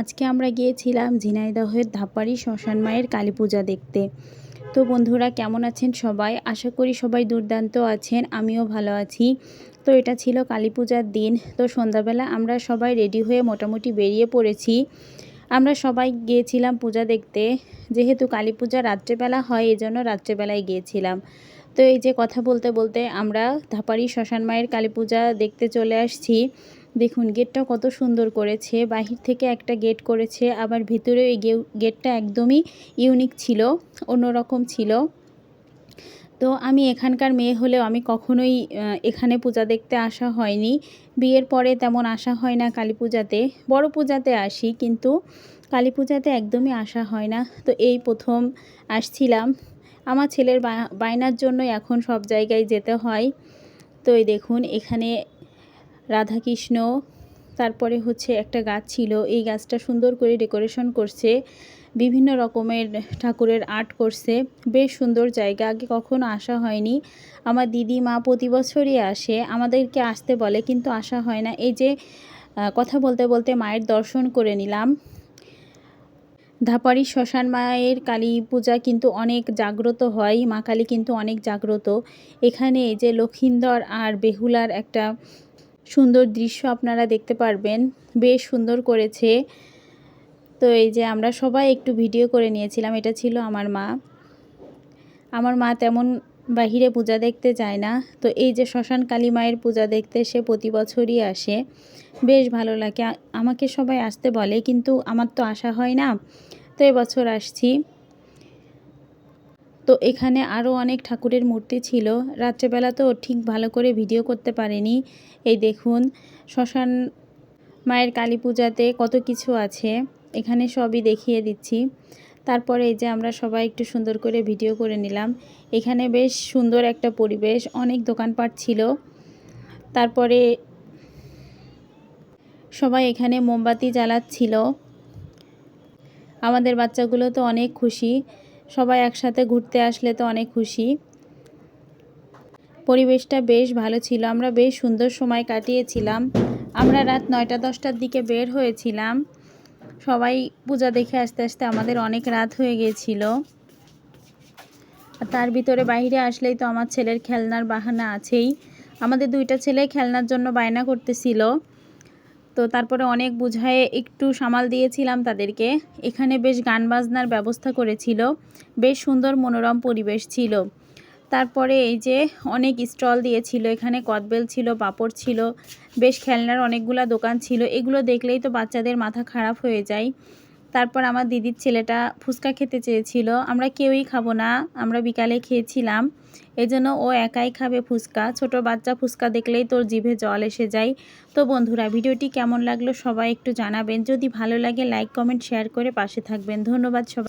আজকে আমরা গিয়েছিলাম ঝিনাইদহের ধাপাড়ি শ্মশান মায়ের কালী পূজা দেখতে। তো বন্ধুরা, কেমন আছেন সবাই? আশা করি সবাই দুর্দান্ত আছেন, আমিও ভালো আছি। তো এটা ছিল কালী পূজার দিন। তো সন্ধ্যাবেলা আমরা সবাই রেডি হয়ে মোটামুটি বেরিয়ে পড়েছি। আমরা সবাই গিয়েছিলাম পূজা দেখতে। যেহেতু কালী পূজা রাত্রেবেলা হয়, এজন্য রাত্রেবেলায় গিয়েছিলাম। তো এই যে কথা বলতে বলতে আমরা ধাপাড়ি শ্মশান মায়ের কালী পূজা দেখতে চলে আসছি। দেখুন, গেটটা কত সুন্দর করেছে। বাহির থেকে একটা গেট করেছে, আবার ভেতরে এই গেটটা একদমই ইউনিক ছিল, অন্যরকম ছিল। তো আমি এখানকার মেয়ে হলেও আমি কখনোই এখানে পূজা দেখতে আসা হয়নি। বিয়ের পরে তেমন আসা হয় না কালী পূজাতে। বড় পূজাতে আসি, কিন্তু কালী পূজাতে একদমই আসা হয় না। তো এই প্রথম আসছিলাম। আমার ছেলের বায়নার জন্য এখন সব জায়গায় যেতে হয়। তো এই দেখুন, এখানে রাধাকৃষ্ণ, তারপরে হচ্ছে একটা গাছ ছিল। এই গাছটা সুন্দর করে ডেকোরেশন করছে। বিভিন্ন রকমের ঠাকুরের আর্ট করছে। বেশ সুন্দর জায়গা। আগে কখনো আসা হয়নি। আমার দিদি, মা প্রতি বছরই আসে। আমাদেরকে আসতে বলে, কিন্তু আসা হয় না। এই যে কথা বলতে বলতে মায়ের দর্শন করে নিলাম। ধাপাড়ি শ্মশান মায়ের কালী পূজা কিন্তু অনেক জাগ্রত হয়। মা কালী কিন্তু অনেক জাগ্রত। এখানে এই যে লক্ষিন্দর আর বেহুলার একটা সুন্দর দৃশ্য আপনারা দেখতে পারবেন। বেশ সুন্দর করেছে। তো এই যে আমরা সবাই একটু ভিডিও করে নিয়েছিলাম, এটা ছিল আমার মা। আমার মা তেমন বাহিরে পূজা দেখতে যায় না। তো এই যে শ্মশান কালী মায়ের পূজা দেখতে সে প্রতি বছরই আসে। বেশ ভালো লাগে। আমাকে সবাই আসতে বলে, কিন্তু আমার তো আসা হয় না। তো এবছর আসছি। তো এখানে আরও অনেক ঠাকুরের মূর্তি ছিল। রাত্রেবেলা তো ঠিক ভালো করে ভিডিও করতে পারেনি। এই দেখুন, শ্মশান মায়ের কালী পূজাতে কত কিছু আছে। এখানে সবই দেখিয়ে দিচ্ছি। তারপরে এই যে আমরা সবাই একটু সুন্দর করে ভিডিও করে নিলাম। এখানে বেশ সুন্দর একটা পরিবেশ, অনেক দোকানপাট ছিল। তারপরে সবাই এখানে মোমবাতি জ্বালাচ্ছিল। আমাদের বাচ্চাগুলো তো অনেক খুশি। সবাই একসাথে ঘুরতে আসলে তো অনেক খুশি। পরিবেশটা বেশ ভালো ছিল, আমরা বেশ সুন্দর সময় কাটিয়েছিলাম। আমরা রাত নয়টা দশটার দিকে বের হয়েছিলাম। সবাই পূজা দেখে আসতে আসতে আমাদের অনেক রাত হয়ে গিয়েছিল তার ভিতরে বাইরে আসলেই তো আমার ছেলের খেলনার বাহানা আছেই। আমাদের দুইটা ছেলে খেলনার জন্য বায়না করতেছিল। তো তারপরে অনেক বুঝায়ে, একটু সামাল দিয়েছিলাম তাদেরকে। এখানে বেশ গান বাজনার ব্যবস্থা করেছিল, বেশ সুন্দর মনোরম পরিবেশ ছিল। তারপরে এই যে অনেক স্টল দিয়েছিল, এখানে কদবেল ছিল, পাপড় ছিল, বেশ খেলনার অনেকগুলো দোকান ছিল। এগুলো দেখলেই তো বাচ্চাদের মাথা খারাপ হয়ে যায়। তারপর আমার দিদির ছেলেটা ফুচকা খেতে চেয়েছিল। আমরা কেউই খাব না, আমরা বিকালে খেয়েছিলাম। এজন্য ও একাই খাবে ফুচকা। ছোট বাচ্চা ফুচকা দেখলেই তোর জিভে জল এসে যায়। তো বন্ধুরা, ভিডিওটি কেমন লাগল সবাই একটু জানাবেন। যদি ভালো লাগে লাইক কমেন্ট শেয়ার করে পাশে থাকবেন। ধন্যবাদ সবাই।